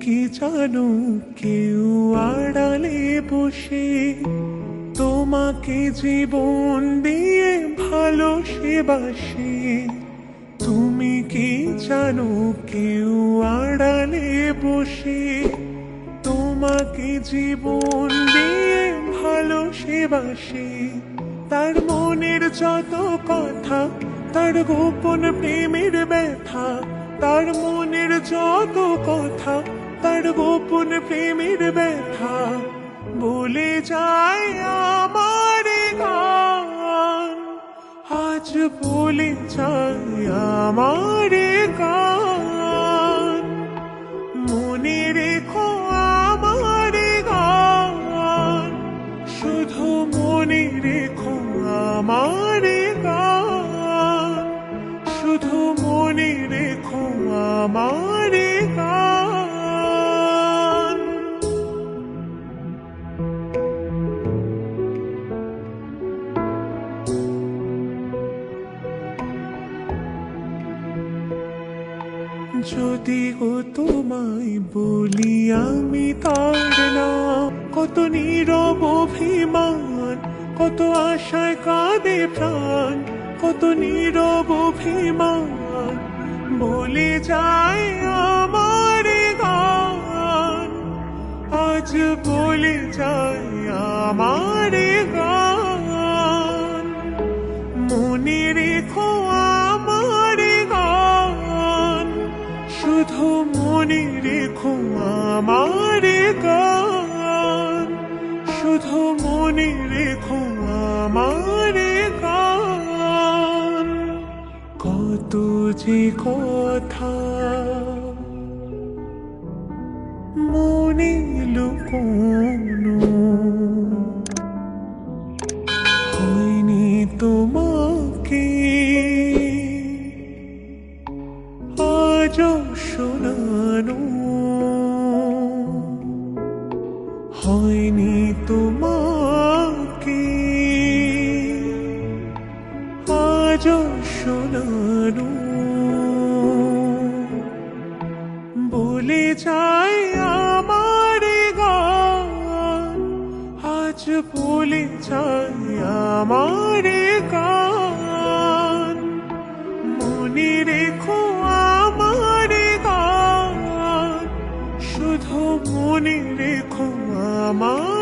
কি জানো কেউ আড়ালে বসে? তোমাকে জীবন দিয়ে ভালোসে বাসে তুমি কি জানো কেউ আড়ালে বসে? তোমাকে জীবন দিয়ে ভালোসে বাসে তার মনের যত কথা, তার গোপন প্রেমের ব্যথা, তার মনের যত কথা তার গোপন প্রেমের ব্যথা। বলে যায় আমার গান। আজ বলে যায় আমার গান। মনে রেখো আমার গান। শুধু মনে রেখো আমার গান। শুধু মনে রেখো আমার যদি গো তোমায় বলি আমি তার নাম কত নীরব অভিমান, কত আশায় কাঁদে প্রাণ, কত নীরব অভিমান, বলে যায় আমার গান। আজ বলে যায় আমার গান। মনে রেখো গান শুধু মনে রেখো আমার গান কত যে কথা মনে লুকোনো হয়নি তোমাকে। আজ শোনানো হয়নি তোমাকে। আজ শোনানো। বলে যায় আমার গান। আজ বলে যায় আমার গান। মনে রেখো আমার গান। শুধু মনে রেখো mom.